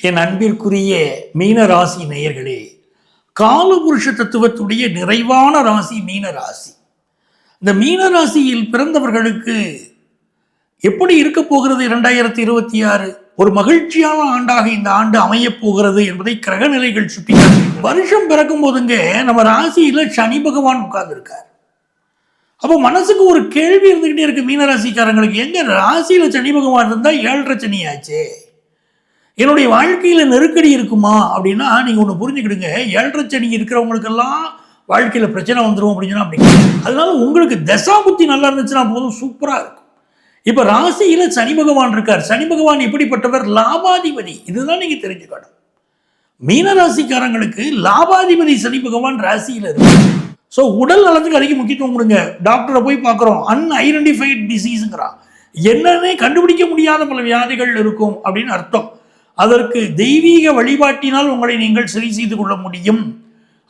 என் அன்பிற்குரிய மீன ராசி நேயர்களே காலபுருஷ தத்துவத்துடைய நிறைவான ராசி மீன ராசி. இந்த மீன ராசியில் பிறந்தவர்களுக்கு எப்படி இருக்க போகிறது இரண்டாயிரத்தி இருபத்தி ஆறு? ஒரு மகிழ்ச்சியான ஆண்டாக இந்த ஆண்டு அமையப் போகிறது என்பதை கிரகநிலைகள் சுட்டி வருஷம் பிறக்கும் போதுங்க நம்ம ராசியில சனி பகவான் உட்கார்ந்துருக்கார். அப்போ மனசுக்கு ஒரு கேள்வி இருந்துகிட்டே இருக்கு மீனராசிக்காரங்களுக்கு எங்க ராசியில சனி பகவான் இருந்தா ஏழரை சனி ஆச்சே என்னுடைய வாழ்க்கையில் நெருக்கடி இருக்குமா அப்படின்னா நீங்கள் ஒன்று புரிஞ்சுக்கிடுங்க. ஏழரை சனி இருக்கிறவங்களுக்கெல்லாம் வாழ்க்கையில் பிரச்சனை வந்துடும் அப்படின்னு சொன்னா அப்படி அதனால உங்களுக்கு தசாபுத்தி நல்லா இருந்துச்சுன்னா போதும் சூப்பராக இருக்கும். இப்போ ராசியில் சனி பகவான் இருக்கார். சனி பகவான் எப்படிப்பட்டவர்? லாபாதிபதி. இதுதான் நீங்கள் தெரிஞ்சுக்கணும். மீன ராசிக்காரங்களுக்கு லாபாதிபதி சனி பகவான் ராசியில் இருக்கு ஸோ உடல் நலத்துக்கு அதிக முக்கியத்துவம் கொடுங்க. டாக்டரை போய் பார்க்குறோம். அன்ஐடென்டிஃபைட் டிசீஸுங்கிறான் என்னன்னே கண்டுபிடிக்க முடியாத பல வியாதிகள் இருக்கும் அப்படின்னு அர்த்தம். அதற்கு தெய்வீக வழிபாட்டினால் உங்களை நீங்கள் சரி செய்து கொள்ள முடியும்.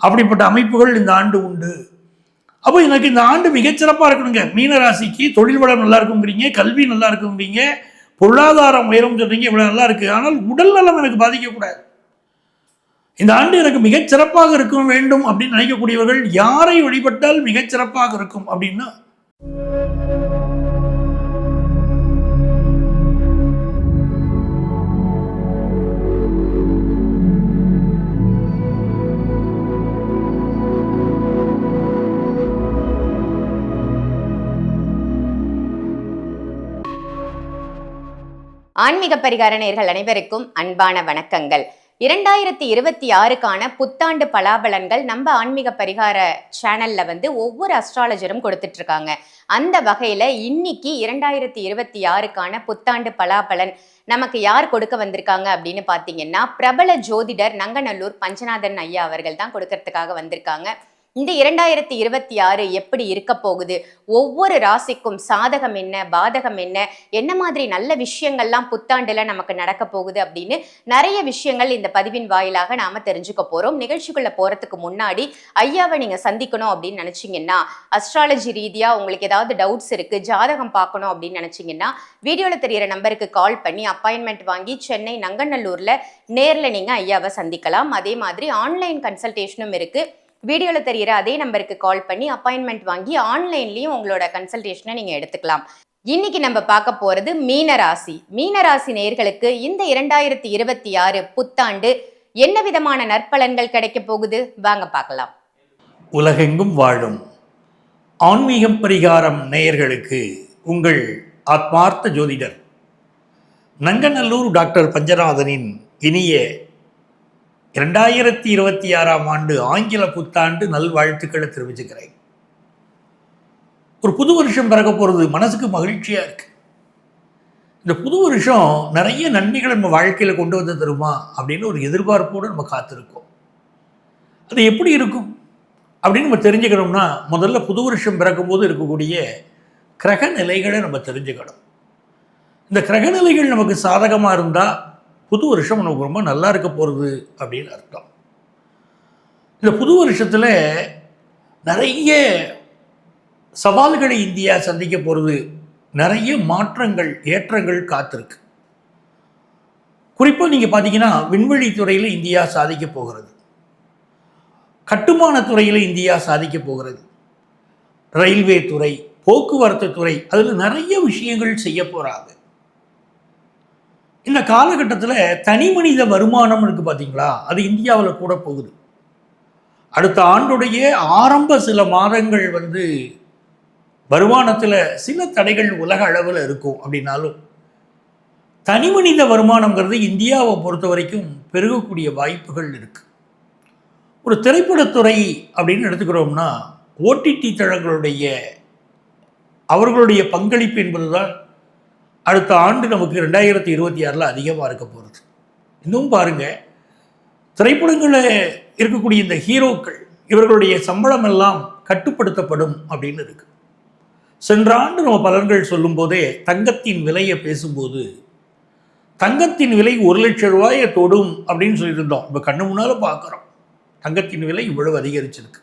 அப்படிப்பட்ட அமைப்புகள் இந்த ஆண்டு உண்டு. அப்போ எனக்கு இந்த ஆண்டு மிகச்சிறப்பாக இருக்கணுங்க. மீனராசிக்கு தொழில் வளம் நல்லா இருக்குங்கிறீங்க கல்வி நல்லா இருக்குங்கிறீங்க பொருளாதாரம் உயரும் சொல்கிறீங்க இவ்வளோ நல்லா இருக்குது ஆனால் உடல் நலம் எனக்கு பாதிக்கக்கூடாது. இந்த ஆண்டு எனக்கு மிகச்சிறப்பாக இருக்க வேண்டும் அப்படின்னு நினைக்கக்கூடியவர்கள் யாரை வழிபட்டால் மிகச் சிறப்பாக இருக்கும் அப்படின்னா ஆன்மீக பரிகார நேயர்கள் அனைவருக்கும் அன்பான வணக்கங்கள். இரண்டாயிரத்தி இருபத்தி ஆறுக்கான புத்தாண்டு பலாபலன்கள் நம்ம ஆன்மீக பரிகார சேனல்ல வந்து ஒவ்வொரு அஸ்ட்ராலஜரும் கொடுத்துட்டு இருக்காங்க அந்த வகையில இன்னைக்கு இரண்டாயிரத்தி இருபத்தி ஆறுக்கான புத்தாண்டு பலாபலன் நமக்கு யார் கொடுக்க வந்திருக்காங்க அப்படின்னு பாத்தீங்கன்னா பிரபல ஜோதிடர் நங்கநல்லூர் பஞ்சநாதன் ஐயா அவர்கள் தான் கொடுக்கறதுக்காக வந்திருக்காங்க. இந்த இரண்டாயிரத்தி இருபத்தி ஆறு எப்படி இருக்க போகுது? ஒவ்வொரு ராசிக்கும் சாதகம் என்ன பாதகம் என்ன என்ன மாதிரி நல்ல விஷயங்கள்லாம் புத்தாண்டுல நமக்கு நடக்க போகுது அப்படின்னு நிறைய விஷயங்கள் இந்த பதிவின் வாயிலாக நாம தெரிஞ்சுக்க போறோம். நிகழ்ச்சிக்குள்ள போறதுக்கு முன்னாடி ஐயாவை நீங்க சந்திக்கணும் அப்படின்னு நினைச்சீங்கன்னா அஸ்ட்ராலஜி ரீதியா உங்களுக்கு ஏதாவது டவுட்ஸ் இருக்கு ஜாதகம் பார்க்கணும் அப்படின்னு நினைச்சீங்கன்னா வீடியோல தெரியற நம்பருக்கு கால் பண்ணி அப்பாயின்மெண்ட் வாங்கி சென்னை நங்கநல்லூர்ல நேர்ல நீங்க ஐயாவை சந்திக்கலாம். அதே மாதிரி ஆன்லைன் கன்சல்டேஷனும் இருக்கு. வீடியோவில் தெரியிற அதே நம்பருக்கு கால் பண்ணி அப்பாயின்மெண்ட் வாங்கி ஆன்லைன்லேயும் உங்களோட கன்சல்டேஷனை நீங்கள் எடுத்துக்கலாம். இன்னைக்கு நம்ம பார்க்க போறது மீனராசி. மீனராசி நேர்களுக்கு இந்த இரண்டாயிரத்தி இருபத்தி ஆறு புத்தாண்டு என்ன விதமான நற்பலன்கள் கிடைக்க போகுது? வாங்க பார்க்கலாம். உலகெங்கும் வாழும் ஆன்மீகம் பரிகாரம் நேயர்களுக்கு உங்கள் ஆத்மார்த்த ஜோதிடர் நங்கநல்லூர் டாக்டர் பஞ்சநாதனின் இனிய இரண்டாயிரத்தி இருபத்தி ஆறாம் ஆண்டு ஆங்கில புத்தாண்டு நல்வாழ்த்துக்களை தெரிவிச்சுக்கிறேன். ஒரு புது வருஷம் பிறக்க போகிறது மனசுக்கு மகிழ்ச்சியாக இருக்கு. இந்த புது வருஷம் நிறைய நன்மைகளை நம்ம வாழ்க்கையில் கொண்டு வந்து தருமா அப்படின்னு ஒரு எதிர்பார்ப்போடு நம்ம காத்திருக்கோம். அது எப்படி இருக்கும்? அப்படின்னு நம்ம தெரிஞ்சுக்கணும்னா முதல்ல புது வருஷம் பிறக்கும்போது இருக்கக்கூடிய கிரக நிலைகளை நம்ம தெரிஞ்சுக்கணும். இந்த கிரக நிலைகள் நமக்கு சாதகமாக இருந்தால் புது வருஷம் நமக்கு ரொம்ப நல்லா இருக்க போகிறது அப்படின்னு அர்த்தம். இந்த புது வருஷத்தில் நிறைய சவால்களை இந்தியா சந்திக்க போகிறது நிறைய மாற்றங்கள் ஏற்றங்கள் காத்திருக்கு. குறிப்பாக நீங்கள் பார்த்தீங்கன்னா விண்வெளி துறையில் இந்தியா சாதிக்க போகிறது. கட்டுமான துறையில் இந்தியா சாதிக்க போகிறது. ரயில்வே துறை போக்குவரத்து துறை அதில் நிறைய விஷயங்கள் செய்ய போகிறாங்க இந்த காலகட்டத்தில் தனி மனித வருமானம் இருக்குது பார்த்தீங்களா அது இந்தியாவில் கூட போகுது. அடுத்த ஆண்டுடைய ஆரம்ப சில மாதங்கள் வந்து வருமானத்தில் சில தடைகள் உலக அளவில் இருக்கும் அப்படின்னாலும் தனி மனித வருமானங்கிறது இந்தியாவை பொறுத்த வரைக்கும் பெருகக்கூடிய வாய்ப்புகள் இருக்குது ஒரு திரைப்படத்துறை அப்படின்னு எடுத்துக்கிறோம்னா ஓடிடி தளங்களுடைய அவர்களுடைய பங்களிப்பு என்பதுதான் அடுத்த ஆண்டு நமக்கு ரெண்டாயிரத்தி இருபத்தி ஆறில் அதிகமாக இருக்க போகிறது இன்னும் பாருங்க திரைப்படங்களில் இருக்கக்கூடிய இந்த ஹீரோக்கள் இவர்களுடைய சம்பளம் எல்லாம் கட்டுப்படுத்தப்படும் அப்படின்னு இருக்கு. சென்ற ஆண்டு நம்ம பலன்கள் சொல்லும்போதே தங்கத்தின் விலையை பேசும்போது தங்கத்தின் விலை ஒரு லட்சம் ரூபாயை தொடும் அப்படின்னு சொல்லியிருந்தோம். இப்போ கண்ணு முன்னால் பார்க்குறோம் தங்கத்தின் விலை இவ்வளவு அதிகரிச்சிருக்கு.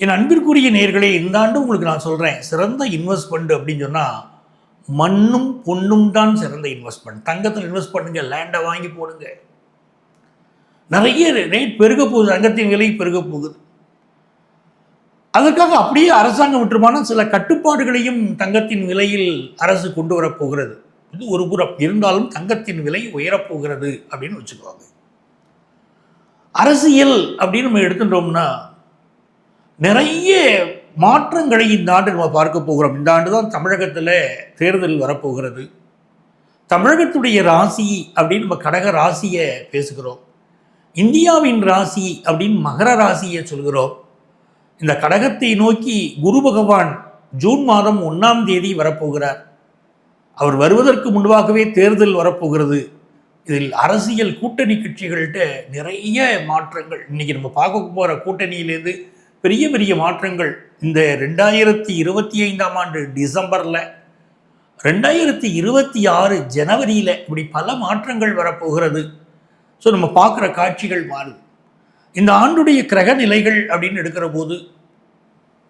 என் அன்பிற்குரிய நேர்களே இந்த ஆண்டு உங்களுக்கு நான் சொல்கிறேன் சிறந்த இன்வெஸ்ட்மெண்ட் அப்படின்னு சொன்னால் மண்ணும் பொண்ணும் தான் சிறந்த இன்வெஸ்ட்மெண்ட் தங்கத்தில் இன்வெஸ்ட் பண்ணுங்க லேண்டை வாங்கி போடுங்க. நிறைய ரேட் பெருக போகுது தங்கத்தின் விலை பெருக போகுது. அதற்காக அப்படியே அரசாங்கம் விட்டுருமானா சில கட்டுப்பாடுகளையும் தங்கத்தின் விலையில் அரசு கொண்டு வரப்போகிறது இது ஒரு புறம் இருந்தாலும் தங்கத்தின் விலை உயரப்போகிறது அப்படின்னு வச்சுக்குவாங்க அரசியல் அப்படின்னு நம்ம எடுத்துட்டோம்னா நிறைய மாற்றங்களை இந்த ஆண்டு நம்ம பார்க்க போகிறோம். இந்த ஆண்டு தான் தமிழகத்தில் தேர்தல் வரப்போகிறது. தமிழகத்துடைய ராசி அப்படின்னு நம்ம கடக ராசியை பேசுகிறோம். இந்தியாவின் ராசி அப்படின்னு மகர ராசியை சொல்கிறோம். இந்த கடகத்தை நோக்கி குரு பகவான் ஜூன் மாதம் ஒன்றாம் தேதி வரப்போகிறார். அவர் வருவதற்கு முன்பாகவே தேர்தல் வரப்போகிறது. இதில் அரசியல் கூட்டணி கட்சிகள்கிட்ட நிறைய மாற்றங்கள். இன்றைக்கி நம்ம பார்க்க போகிற கூட்டணியிலேருந்து பெரிய பெரிய மாற்றங்கள். இந்த ரெண்டாயிரத்தி இருபத்தி ஐந்தாம் ஆண்டு டிசம்பரில் ரெண்டாயிரத்தி இருபத்தி ஆறு ஜனவரியில் இப்படி பல மாற்றங்கள் வரப்போகிறது. ஸோ நம்ம பார்க்குற காட்சிகள் மாறுது இந்த ஆண்டுடைய கிரக நிலைகள் அப்படின்னு எடுக்கிற போது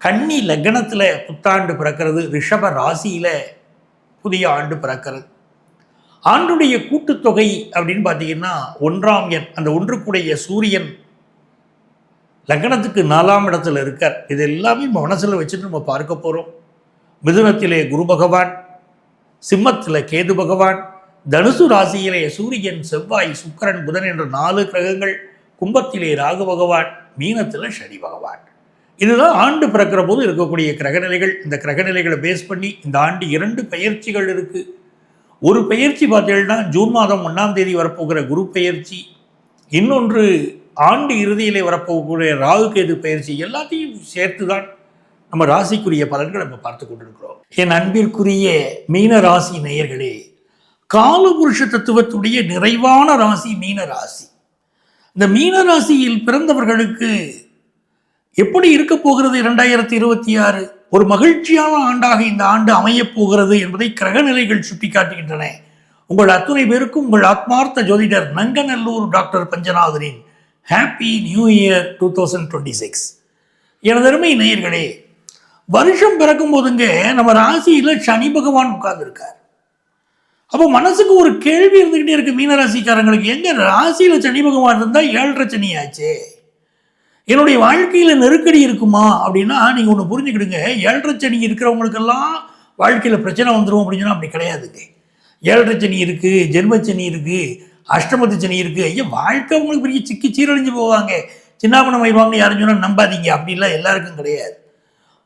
கன்னி லக்னத்தில் புத்தாண்டு பிறக்கிறது ரிஷப ராசியில் புதிய ஆண்டு பிறக்கிறது. ஆண்டுடைய கூட்டுத்தொகை அப்படின்னு பார்த்தீங்கன்னா ஒன்றாம் எண் அந்த ஒன்றுக்குடைய சூரியன் லக்னத்துக்கு நாலாம் இடத்துல இருக்கார். இது எல்லாமே மனசில் வச்சுட்டு நம்ம பார்க்க போகிறோம் மிதுனத்திலே குரு பகவான் சிம்மத்தில் கேது பகவான் தனுசு ராசியிலே சூரியன் செவ்வாய் சுக்கரன் புதன் என்ற நாலு கிரகங்கள் கும்பத்திலே ராகு பகவான் மீனத்தில் சனி பகவான். இதுதான் ஆண்டு பிறக்கிற போது இருக்கக்கூடிய கிரகநிலைகள். இந்த கிரகநிலைகளை பேஸ் பண்ணி இந்த ஆண்டு இரண்டு பயிற்சிகள் இருக்குது ஒரு பயிற்சி பார்த்தீங்கன்னா ஜூன் மாதம் ஒன்றாம் தேதி வரப்போகிற குரு பயிற்சி. இன்னொன்று ஆண்டு இறுதியிலே வரப்போகக்கூடிய ராகு கேது பயிற்சி எல்லாத்தையும் சேர்த்து தான் நம்ம ராசிக்குரிய பலன்களை நம்ம பார்த்து கொண்டிருக்கிறோம். என் அன்பிற்குரிய மீன ராசி நேயர்களே காலபுருஷ தத்துவத்துடைய நிறைவான ராசி மீன ராசி. இந்த மீன ராசியில் பிறந்தவர்களுக்கு எப்படி இருக்க போகிறது இரண்டாயிரத்தி இருபத்தி ஆறு ஒரு மகிழ்ச்சியான ஆண்டாக இந்த ஆண்டு அமையப் போகிறது என்பதை கிரகநிலைகள் சுட்டிக்காட்டுகின்றன. உங்கள் அத்துணை பேருக்கும் உங்கள் ஆத்மார்த்த ஜோதிடர் Nanganallur doctor பஞ்சநாதனின் happy new year two thousand twenty six எனதருமை நேயர்களே வருஷம் பிறக்கும் போதுங்க நம்ம ராசியில் சனி பகவான் உட்கார்ந்துருக்கார். அப்போ மனசுக்கு ஒரு கேள்வி இருந்துக்கிட்டே இருக்கு மீனராசிக்காரங்களுக்கு. எங்க ராசியில் சனி பகவான் இருந்தால் ஏழரை சனி ஆச்சு? என்னுடைய வாழ்க்கையில் நெருக்கடி இருக்குமா? அப்படின்னா நீங்கள் ஒன்று புரிஞ்சுக்கிடுங்க. ஏழரை சனி இருக்கிறவங்களுக்கெல்லாம் வாழ்க்கையில் பிரச்சனை வந்துடும் அப்படின்னு சொன்னால் அப்படி கிடையாதுங்க. ஏழரை சனி இருக்குது ஜென்மச்சனி இருக்குது அஷ்டமத்து சனி இருக்கு. ஐயா வாழ்க்கை உங்களுக்கு பெரிய சிக்கி சீரழிஞ்சு போவாங்க. சின்னாபணம் ஆயிடுவாங்க யாரும் சொன்னால் நம்பாதீங்க. அப்படிலாம் எல்லாருக்கும் கிடையாது.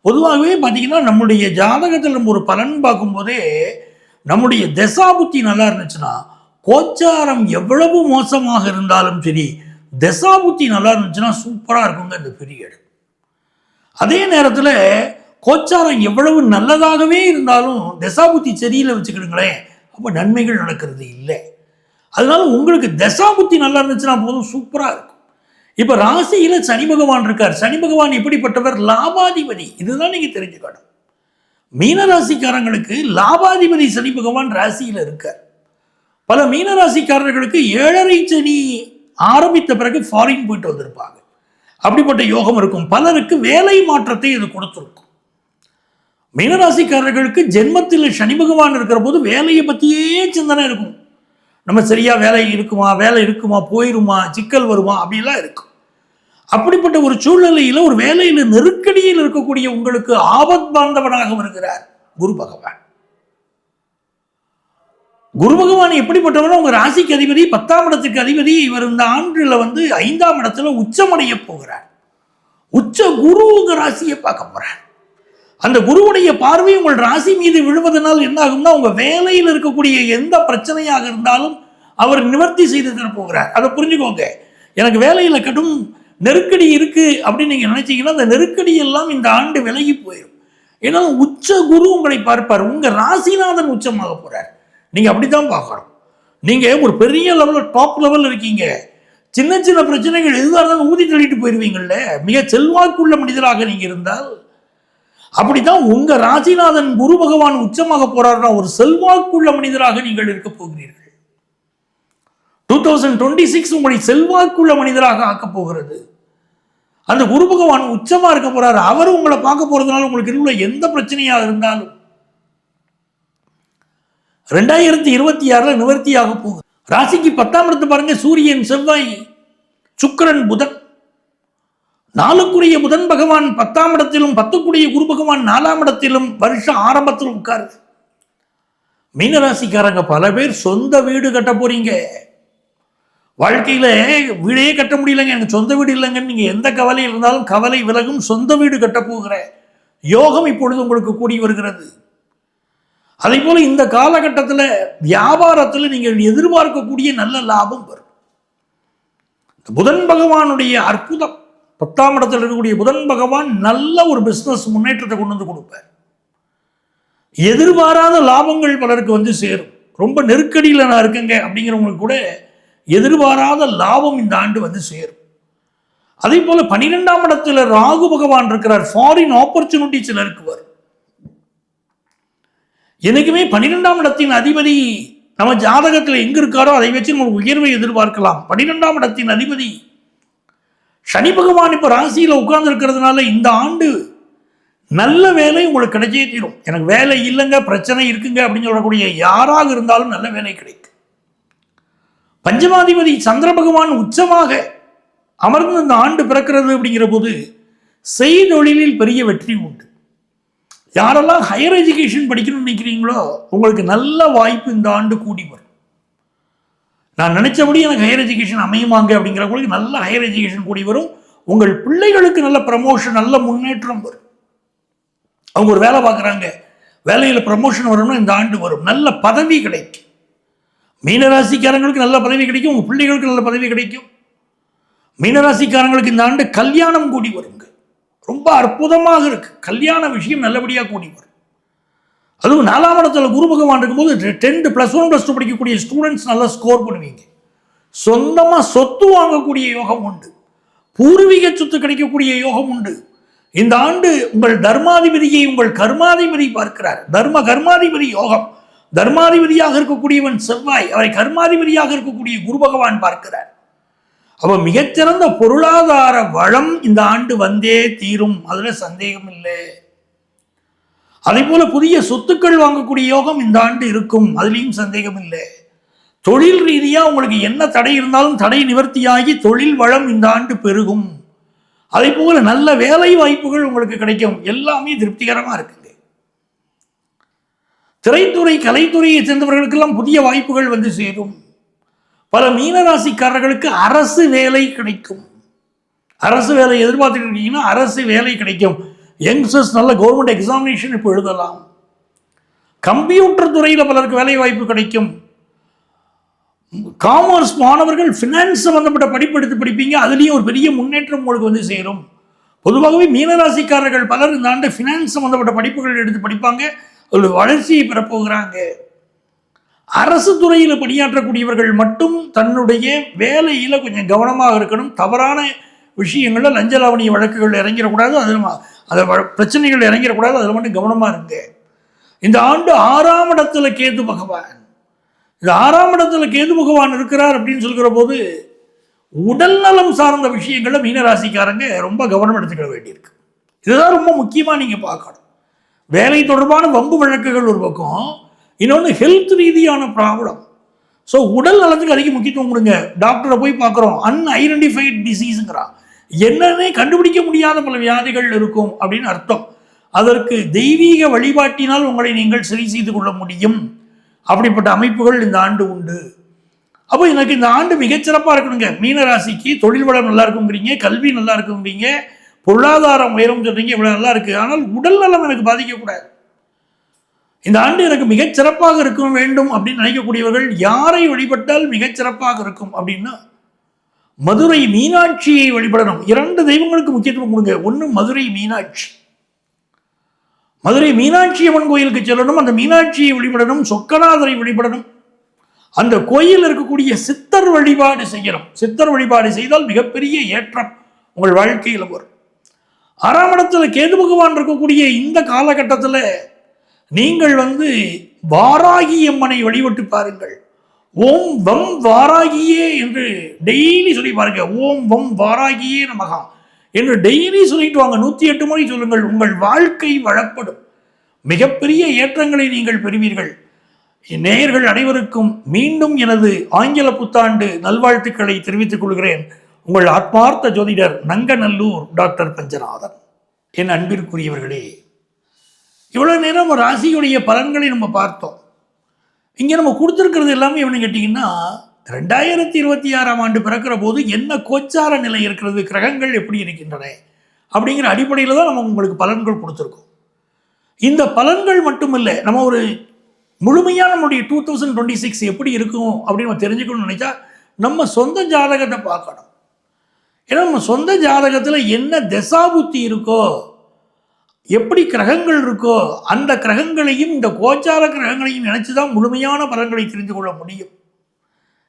பொதுவாகவே பார்த்தீங்கன்னா நம்முடைய ஜாதகத்தில் நம்ம ஒரு பலன் பார்க்கும்போதே நம்முடைய தசாபுத்தி நல்லா இருந்துச்சுன்னா கோச்சாரம் எவ்வளவு மோசமாக இருந்தாலும் சரி தசாபுத்தி நல்லா இருந்துச்சுன்னா சூப்பராக இருக்குங்க இந்த பீரியடு அதே நேரத்தில் கோச்சாரம் எவ்வளவு நல்லதாகவே இருந்தாலும் தசாபுத்தி சரியில் வச்சுக்கிடுங்களேன் அப்போ நன்மைகள் நடக்கிறது இல்லை. அதனால உங்களுக்கு தசாபுத்தி நல்லா இருந்துச்சுன்னா போதும் சூப்பராக இருக்கும். இப்போ ராசியில் சனி பகவான் இருக்கார். சனி பகவான் எப்படிப்பட்டவர்? லாபாதிபதி. இதுதான் நீங்கள் தெரிஞ்சுக்கணும். மீனராசிக்காரங்களுக்கு லாபாதிபதி சனி பகவான் ராசியில் இருக்கார். பல மீனராசிக்காரர்களுக்கு ஏழரை சனி ஆரம்பித்த பிறகு ஃபாரின் போயிட்டு வந்திருப்பாங்க. அப்படிப்பட்ட யோகம் இருக்கும். பலருக்கு வேலை மாற்றத்தை இது கொடுத்துருக்கும். மீனராசிக்காரர்களுக்கு ஜென்மத்தில் சனி பகவான் இருக்கிற போது வேலையை பற்றியே சிந்தனை இருக்கும். நம்ம சரியாக வேலை இருக்குமா வேலை இருக்குமா போயிருமா சிக்கல் வருமா அப்படிலாம் இருக்கும். அப்படிப்பட்ட ஒரு சூழ்நிலையில் ஒரு வேலையில் நெருக்கடியில் இருக்கக்கூடிய உங்களுக்கு ஆபத் பாந்தவனாக வருகிறார் குரு பகவான். குரு பகவான் எப்படிப்பட்டவனோ உங்கள் ராசிக்கு அதிபதி பத்தாம் இடத்துக்கு அதிபதி இவர் இந்த ஆண்டில் வந்து ஐந்தாம் இடத்துல உச்சமடைய போகிறார். உச்ச குரு ராசியை பார்க்க போகிறார் அந்த குருவுடைய பார்வை உங்கள் ராசி மீது விழுவதனால் என்ன ஆகும்னா வேலையில் இருக்கக்கூடிய எந்த பிரச்சனையாக இருந்தாலும் அவர் நிவர்த்தி செய்து தர போகிறார். அதை புரிஞ்சுக்கோங்க. எனக்கு வேலையில் கடும் நெருக்கடி இருக்குது அப்படின்னு நீங்கள் நினைச்சீங்கன்னா அந்த நெருக்கடி எல்லாம் இந்த ஆண்டு விலகி போயிடும் ஏன்னா உச்ச குரு உங்களை பார்ப்பார். உங்கள் ராசிநாதன் உச்சமாக போகிறார் நீங்கள் அப்படி தான் பார்க்கணும். நீங்கள் ஒரு பெரிய லெவலில் டாப் லெவலில் இருக்கீங்க. சின்ன சின்ன பிரச்சனைகள் எதுவாக இருந்தாலும் ஊதி தள்ளிட்டு போயிடுவீங்கள்ல மிக செல்வாக்குள்ள மனிதராக நீங்க இருந்தால் அப்படித்தான் உங்க ராசிநாதன் குரு பகவான் உச்சமாக போறாருன்னா ஒரு செல்வாக்குள்ள மனிதராக நீங்கள் இருக்க போகிறீர்கள். டூ தௌசண்ட் டுவெண்ட்டி சிக்ஸ் உங்களை செல்வாக்குள்ள மனிதராக ஆக்கப் போகிறது. அந்த குரு பகவான் உச்சமா இருக்க போறாரு. அவர் உங்களை பார்க்க போறதுனால உங்களுக்கு உள்ள எந்த பிரச்சனையாக இருந்தாலும். ரெண்டாயிரத்தி இருபத்தி ஆறுல நிவர்த்தியாக போகுது. ராசிக்கு பத்தாம் இடத்து பாருங்க. சூரியன் செவ்வாய் சுக்கரன் புதன். நாலுக்குரிய புதன் பகவான் பத்தாம் இடத்திலும் பத்துக்குரிய குரு பகவான் நாலாம் இடத்திலும் வருஷம் ஆரம்பத்தில் உட்காருது. மீனராசிக்காரங்க பல பேர் சொந்த வீடு கட்ட போறீங்க. வாழ்க்கையில வீடே கட்ட முடியலங்க எனக்கு சொந்த வீடு இல்லைங்கன்னு நீங்கள் எந்த கவலை இருந்தாலும் கவலை விலகும் சொந்த வீடு கட்ட போகிற யோகம் இப்பொழுது உங்களுக்கு கூடி வருகிறது. அதே போல் இந்த காலகட்டத்தில் வியாபாரத்தில் நீங்கள் எதிர்பார்க்கக்கூடிய நல்ல லாபம் வரும். புதன் பகவானுடைய அற்புதம். பத்தாம் இடத்தில் இருக்கக்கூடிய புதன் பகவான் நல்ல ஒரு பிஸ்னஸ் முன்னேற்றத்தை கொண்டு வந்து கொடுப்பார். எதிர்பாராத லாபங்கள் பலருக்கு வந்து சேரும். ரொம்ப நெருக்கடியில் நான் இருக்கேங்க அப்படிங்கிறவங்களுக்கு கூட எதிர்பாராத லாபம் இந்த ஆண்டு வந்து சேரும். அதே போல பனிரெண்டாம் இடத்துல ராகு பகவான் இருக்கிறார். ஃபாரின் ஆப்பர்ச்சுனிட்டி சிலருக்கு வரும் என்னைக்குமே பன்னிரெண்டாம் இடத்தின் அதிபதி நம்ம ஜாதகத்தில் எங்க இருக்காரோ அதை வச்சு நம்ம உயர்வை எதிர்பார்க்கலாம். பன்னிரெண்டாம் இடத்தின் அதிபதி சனி பகவான் ராசியில் ராசியில இந்த ஆண்டு நல்ல வேலை உங்களுக்கு கிடைச்சே தீரும். எனக்கு வேலை இல்லைங்க பிரச்சனை இருக்குங்க அப்படின்னு சொல்லக்கூடிய யாராக இருந்தாலும் நல்ல வேலை கிடைக்கும். பஞ்சமாதிபதி சந்திர பகவான் உச்சமாக அமர்ந்து இந்த ஆண்டு பிறக்கிறது அப்படிங்கிற போது செய்தொழிலில் பெரிய வெற்றி உண்டு. யாரெல்லாம் ஹையர் எஜுகேஷன் படிக்கணும்னு நினைக்கிறீங்களோ உங்களுக்கு நல்ல வாய்ப்பு இந்த ஆண்டு கூடி வரும். நான் நினைச்சபடி எனக்கு ஹையர் எஜுகேஷன் அமையுமாங்க அப்படிங்கிறவங்களுக்கு நல்ல ஹையர் எஜுகேஷன் கூடி வரும். உங்கள் பிள்ளைகளுக்கு நல்ல ப்ரமோஷன் நல்ல முன்னேற்றம் வரும். அவங்க ஒரு வேலை பார்க்குறாங்க. வேலையில் ப்ரமோஷன் வரும்னா இந்த ஆண்டு வரும். நல்ல பதவி கிடைக்கும். மீனராசிக்காரங்களுக்கு நல்ல பதவி கிடைக்கும். உங்கள் பிள்ளைகளுக்கு நல்ல பதவி கிடைக்கும். மீனராசிக்காரங்களுக்கு இந்த ஆண்டு கல்யாணம் கூடி வருங்க. ரொம்ப அற்புதமாக இருக்குது கல்யாண விஷயம் நல்லபடியாக கூடி வரும். அதுவும் நாலாம் இடத்துல குரு பகவான் இருக்கும்போது tenth plus one plus two படிக்கக்கூடிய ஸ்டூடெண்ட்ஸ் நல்லா ஸ்கோர் பண்ணுவீங்க. சொந்தமாக சொத்து வாங்கக்கூடிய யோகம் உண்டு. பூர்வீக சொத்து கிடைக்கக்கூடிய யோகம் உண்டு. இந்த ஆண்டு உங்கள் தர்மாதிபதியை உங்கள் கர்மாதிபதி பார்க்கிறார். தர்ம கர்மாதிபதி யோகம். தர்மாதிபதியாக இருக்கக்கூடியவன் செவ்வாய் அவரை கர்மாதிபதியாக இருக்கக்கூடிய குரு பகவான் பார்க்கிறார். அவ மிகச்சிறந்த பொருளாதார வளம் இந்த ஆண்டு வந்தே தீரும். அதில் சந்தேகம் இல்லை அதே போல புதிய சொத்துக்கள் வாங்கக்கூடிய யோகம் இந்த ஆண்டு இருக்கும். அதுலேயும் சந்தேகம் இல்லை தொழில் ரீதியாக உங்களுக்கு என்ன தடை இருந்தாலும் தடை நிவர்த்தியாகி தொழில் வளம் இந்த ஆண்டு பெருகும். அதே போல நல்ல வேலை வாய்ப்புகள் உங்களுக்கு கிடைக்கும். எல்லாமே திருப்திகரமாக இருக்குங்க. திரைத்துறை கலைத்துறையை சேர்ந்தவர்களுக்கெல்லாம் புதிய வாய்ப்புகள் வந்து சேரும். பல மீனராசிக்காரர்களுக்கு அரசு வேலை கிடைக்கும். அரசு வேலை எதிர்பார்த்துட்டு இருக்கீங்கன்னா அரசு வேலை கிடைக்கும். யங்ஸ்டர்ஸ் நல்ல கவர்மெண்ட் எக்ஸாமினேஷன் இப்போ எழுதலாம். கம்ப்யூட்டர் துறையில் பலருக்கு வேலை வாய்ப்பு கிடைக்கும். காமர்ஸ் மாணவர்கள் ஃபினான்ஸ் சம்மந்தப்பட்ட படிப்பு எடுத்து படிப்பீங்க அதுலேயும் ஒரு பெரிய முன்னேற்றம் உங்களுக்கு வந்து சேரும். பொதுவாகவே மீனராசிக்காரர்கள் பலர் இந்த ஆண்டு ஃபினான்ஸ் சம்மந்தப்பட்ட படிப்புகள் எடுத்து படிப்பாங்க ஒரு வளர்ச்சியை பெறப்போகிறாங்க அரசு துறையில் பணியாற்றக்கூடியவர்கள் மட்டும் தன்னுடைய வேலையில் கொஞ்சம் கவனமாக இருக்கணும். தவறான விஷயங்களில் லஞ்ச லாவணிய வழக்குகள் இறங்கிடக்கூடாது அதில் அதை பிரச்சனைகள் இறங்கிடக்கூடாது அதில் மட்டும் கவனமாக இருங்க. இந்த ஆண்டு ஆறாம் இடத்துல கேது பகவான். இந்த ஆறாம் இடத்துல கேது பகவான் இருக்கிறார் அப்படின்னு சொல்கிற போது உடல் நலம் சார்ந்த விஷயங்களை மீனராசிக்காரங்க ரொம்ப கவனம் எடுத்துக்கிட வேண்டியிருக்கு. இதுதான் ரொம்ப முக்கியமாக நீங்கள் பார்க்கணும். வேலை தொடர்பான வம்பு வழக்குகள் ஒரு பக்கம் இன்னொன்று ஹெல்த் ரீதியான ப்ராப்ளம் ஸோ உடல் நலத்துக்கு அதிக முக்கியத்துவம் கொடுங்க. டாக்டரை போய் பார்க்குறோம். அன்ஐடென்டிஃபைட் டிசீஸுங்கிறான் என்னன்னே கண்டுபிடிக்க முடியாத பல வியாதிகள் இருக்கும் அப்படின்னு அர்த்தம். அதற்கு தெய்வீக வழிபாட்டினால் உங்களை நீங்கள் சரி செய்து கொள்ள முடியும். அப்படிப்பட்ட அமைப்புகள் இந்த ஆண்டு உண்டு. அப்போ எனக்கு இந்த ஆண்டு மிகச்சிறப்பாக இருக்கணுங்க. மீனராசிக்கு தொழில் வளம் நல்லா இருக்குங்கிறீங்க கல்வி நல்லா இருக்குங்கிறீங்க பொருளாதாரம் உயரும் சொல்கிறீங்க இவ்வளோ நல்லா இருக்குது ஆனால் உடல் நலம் எனக்கு பாதிக்கக்கூடாது. இந்த ஆண்டு எனக்கு மிகச்சிறப்பாக இருக்க வேண்டும் அப்படின்னு நினைக்கக்கூடியவர்கள் யாரை வழிபட்டால் மிகச்சிறப்பாக இருக்கும் அப்படின்னா மதுரை மீனாட்சியை வழிபடணும். இரண்டு தெய்வங்களுக்கு முக்கியத்துவம் கொடுங்க. ஒன்று மதுரை மீனாட்சி. மதுரை மீனாட்சி அம்மன் கோயிலுக்கு செல்லணும். அந்த மீனாட்சியை வழிபடணும். சொக்கநாதரை வழிபடணும். அந்த கோயில் இருக்கக்கூடிய சித்தர் வழிபாடு செய்யணும். சித்தர் வழிபாடு செய்தால் மிகப்பெரிய ஏற்றம் உங்கள் வாழ்க்கையில் வரும். ஆறாம் இடத்துல கேது பகவான் இருக்கக்கூடிய இந்த காலகட்டத்தில் நீங்கள் வந்து வாராகி அம்மனை வழிபட்டு பாருங்கள். ஓம் வம் வாராகியே என்று டெய்லி சொல்லி பாருங்க. ஓம் வம் வாராகியே நமகா. என்று டெய்லி சொல்லிட்டு வாங்க. நூற்றி எட்டு முறை சொல்லுங்கள். உங்கள் வாழ்க்கை வளப்படும். மிகப்பெரிய ஏற்றங்களை நீங்கள் பெறுவீர்கள். நேயர்கள் அனைவருக்கும் மீண்டும் எனது ஆங்கில புத்தாண்டு நல்வாழ்த்துக்களை தெரிவித்துக் கொள்கிறேன். உங்கள் ஆத்மார்த்த ஜோதிடர் நங்கநல்லூர் டாக்டர் பஞ்சநாதன் என் அன்பிற்குரியவர்களே இவ்வளவு நேரம் ராசியுடைய பலன்களை நம்ம பார்த்தோம். இங்கே நம்ம கொடுத்துருக்கிறது எல்லாமே எப்படின்னு கேட்டிங்கன்னா ரெண்டாயிரத்தி இருபத்தி ஆறாம் ஆண்டு பிறக்கிற போது என்ன கோச்சார நிலை இருக்கிறது கிரகங்கள் எப்படி இருக்கின்றன அப்படிங்கிற அடிப்படையில் தான் நம்ம உங்களுக்கு பலன்கள் கொடுத்துருக்கோம். இந்த பலன்கள் மட்டுமில்லை நம்ம ஒரு முழுமையாக நம்மளுடைய டூ தௌசண்ட் டுவெண்ட்டி சிக்ஸ் எப்படி இருக்கும் அப்படின்னு நம்ம தெரிஞ்சுக்கணும்னு நினச்சா நம்ம சொந்த ஜாதகத்தை பார்க்கணும். ஏன்னா நம்ம சொந்த ஜாதகத்தில் என்ன தசாபுத்தி இருக்கோ எப்படி கிரகங்கள் இருக்கோ அந்த கிரகங்களையும் இந்த கோச்சார கிரகங்களையும் நினச்சி தான் முழுமையான பலன்களை தெரிந்து கொள்ள முடியும்.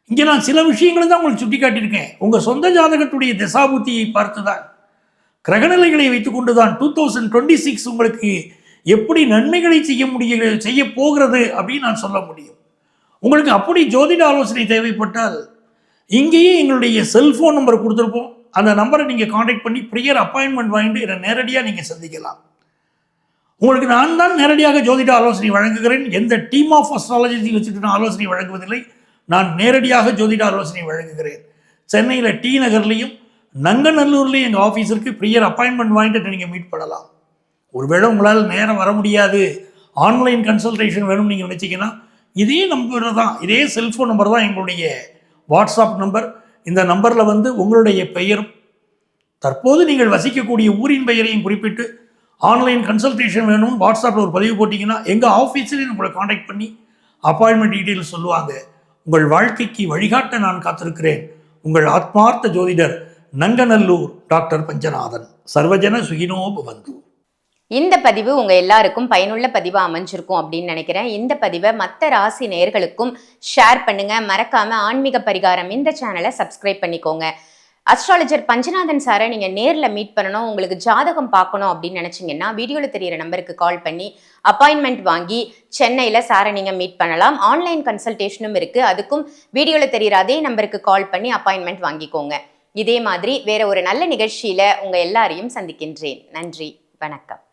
இங்கே நான் சில விஷயங்களை தான் உங்களுக்கு சுட்டி காட்டியிருக்கேன் உங்கள் சொந்த ஜாதகத்துடைய திசாபுத்தியை பார்த்து தான் கிரகநிலைகளை வைத்துக்கொண்டு தான் டூ தௌசண்ட் டுவெண்ட்டி சிக்ஸ் உங்களுக்கு எப்படி நன்மைகளை செய்ய முடிய செய்ய போகிறது அப்படின்னு நான் சொல்ல முடியும். உங்களுக்கு அப்படி ஜோதிட ஆலோசனை தேவைப்பட்டால் இங்கேயே எங்களுடைய செல்ஃபோன் நம்பர் கொடுத்துருப்போம். அந்த நம்பரை நீங்கள் காண்டாக்ட் பண்ணி ப்ரியர் அப்பாயின்மெண்ட் வாங்கிட்டு என்னை நேரடியாக நீங்கள் சந்திக்கலாம். உங்களுக்கு நான் தான் நேரடியாக ஜோதிட ஆலோசனை வழங்குகிறேன். எந்த டீம் ஆஃப் அஸ்ட்ராலஜி வச்சுட்டு நான் ஆலோசனை வழங்குவதில்லை. நான் நேரடியாக ஜோதிட ஆலோசனை வழங்குகிறேன். சென்னையில் டி நகர்லேயும் நங்கநல்லூர்லேயும் எங்கள் ஆஃபீஸருக்கு ப்ரியர் அப்பாயின்மெண்ட் வாங்கிட்டு நீங்கள் மீட் பண்ணலாம். ஒருவேளை உங்களால் நேரம் வர முடியாது. ஆன்லைன் கன்சல்டேஷன் வேணும்னு நீங்கள் நினச்சிங்கன்னா இதே நம்பர் தான் இதே செல்ஃபோன் நம்பர் தான் எங்களுடைய வாட்ஸ்அப் நம்பர் இந்த நம்பரில் வந்து உங்களுடைய பெயரும் தற்போது நீங்கள் வசிக்கக்கூடிய ஊரின் பெயரையும் குறிப்பிட்டு ஆன்லைன் கன்சல்டேஷன் வேணும் வாட்ஸ்அப்பில் ஒரு பதிவு போட்டிங்கன்னா எங்கள் ஆஃபீஸ்லேயும் உங்களை காண்டாக்ட் பண்ணி அப்பாயின்மெண்ட் டீட்டெயில்ஸ் சொல்லுவாங்க. உங்கள் வாழ்க்கைக்கு வழிகாட்ட நான் காத்திருக்கிறேன். உங்கள் ஆத்மார்த்த ஜோதிடர் நங்கநல்லூர் டாக்டர் பஞ்சநாதன். சர்வஜன சுகினோ பவந்து இந்த பதிவு உங்கள் எல்லாருக்கும் பயனுள்ள பதிவாக அமைஞ்சிருக்கும் அப்படின்னு நினைக்கிறேன். இந்த பதிவை மற்ற ராசி நேயர்களுக்கும் ஷேர் பண்ணுங்கள் மறக்காமல் ஆன்மீக பரிகாரம் இந்த சேனலை சப்ஸ்கிரைப் பண்ணிக்கோங்க. அஸ்ட்ராலஜர் பஞ்சநாதன் சாரை நீங்கள் நேரில் மீட் பண்ணணும் உங்களுக்கு ஜாதகம் பார்க்கணும் அப்படின்னு நினச்சிங்கன்னா வீடியோவில் தெரியிற நம்பருக்கு கால் பண்ணி அப்பாயின்மெண்ட் வாங்கி சென்னையில் சாரை நீங்கள் மீட் பண்ணலாம். ஆன்லைன் கன்சல்டேஷனும் இருக்குது அதுக்கும் வீடியோவில் தெரியிற அதே நம்பருக்கு கால் பண்ணி அப்பாயின்மெண்ட் வாங்கிக்கோங்க. இதே மாதிரி வேற ஒரு நல்ல நிகழ்ச்சியில் உங்கள் எல்லாரையும் சந்திக்கின்றேன். நன்றி. வணக்கம்.